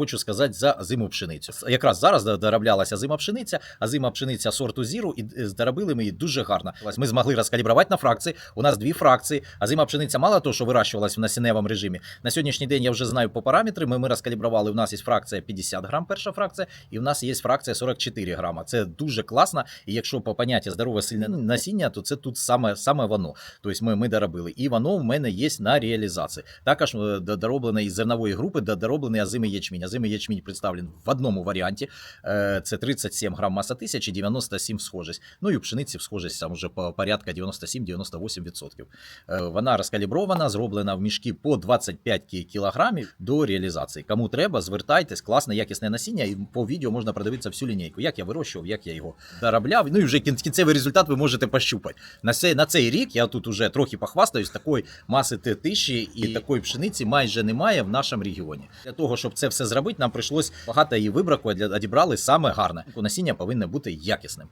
хочу сказати за зиму пшеницю. Якраз зараз до- дороблялася зима пшениця, а зима пшениця сорту Зіру, і е, доробили ми її дуже гарно. Ми змогли розкалібрувати на фракції. У нас дві фракції. А зима пшениця мало того, що вирощувалась в насінневому режимі. На сьогоднішній день я вже знаю по параметри. Ми, ми розкалібрували. У нас є фракція 50 грам, перша фракція, і в нас є фракція 44 грама. Це дуже класно. І якщо по поняття здорове сильне насіння, то це тут саме, саме воно. Тобто ми, ми доробили. І воно в мене є на реалізації. Також е, із зернової групи, до- дороблений азимий ячмінь. Азимий ячмінь представлений в одному варіанті. Е, Це 37 грам маса тисячі, 97 схожість. Ну і у пшениці схожість там вже по порядка 97-98%. Е, Вона розкалібрована, зроблена в мішки по 25 кілограмів до реалізації. Кому треба, звертайтесь, класне, якісне насіння, і по відео можна продивитися всю лінійку, як я вирощував, як я його доробляв. Ну і вже кінцевий результат ви можете пощупати. На цей, на цей рік я тут уже трохи похвастаюсь, такої маси Т-1000 і такої пшениці майже немає в нашому регіоні. Для того, щоб це все зробити, нам прийшлось багато її вибраку, одібрали саме гарне. Насіння повинне бути якісним.